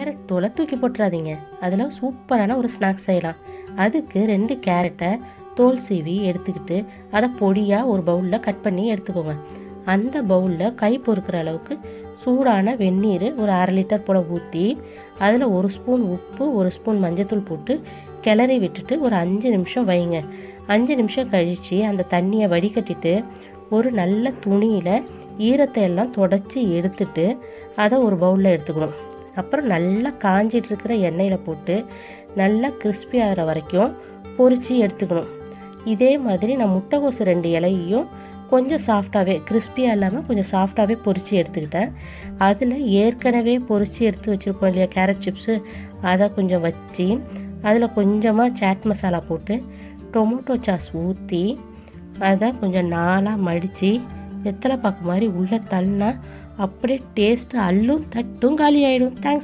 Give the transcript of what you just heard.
Carrot தோலை தூக்கி போட்டுறாதீங்க. அதில் சூப்பரான ஒரு ஸ்நாக்ஸ் செய்யலாம். அதுக்கு ரெண்டு கேரட்டை தோல் சீவி எடுத்துக்கிட்டு அதை பொடியாக ஒரு பவுலில் கட் பண்ணி எடுத்துக்கோங்க. அந்த பவுலில் கை பொறுக்கிற அளவுக்கு சூடான வெந்நீர் ஒரு அரை லிட்டர் போல் ஊற்றி அதில் ஒரு ஸ்பூன் உப்பு ஒரு ஸ்பூன் மஞ்சத்தூள் போட்டு கிளறி விட்டுட்டு ஒரு அஞ்சு நிமிஷம் வைங்க. அஞ்சு நிமிஷம் கழித்து அந்த தண்ணியை வடிகட்டிட்டு ஒரு நல்ல துணியில் ஈரத்தை எல்லாம் தொடச்சி எடுத்துட்டு அதை ஒரு பவுலில் எடுத்துக்கணும். அப்புறம் நல்லா காஞ்சிட்டு இருக்கிற எண்ணெயில் போட்டு நல்லா கிறிஸ்பி ஆகிற வரைக்கும் பொரித்து எடுத்துக்கணும். இதே மாதிரி நான் முட்டைகோசு ரெண்டு இலையையும் கொஞ்சம் சாஃப்டாகவே கிறிஸ்பியாக இல்லாமல் கொஞ்சம் சாஃப்டாகவே பொரித்து எடுத்துக்கிட்டேன். அதில் ஏற்கனவே பொரித்து எடுத்து வச்சுருக்கோம் இல்லையா கேரட் சிப்ஸு அதை கொஞ்சம் வச்சு அதில் கொஞ்சமாக சாட் மசாலா போட்டு டொமேட்டோ சாஸ் ஊற்றி அதை கொஞ்சம் நாளாக மடித்து வெத்தலை பாக்கு மாதிரி உள்ளே தள்ளினா అప్పుడే టేస్ట్ అల్లు తట్టు గాలి అయ్యాడు. థ్యాంక్స్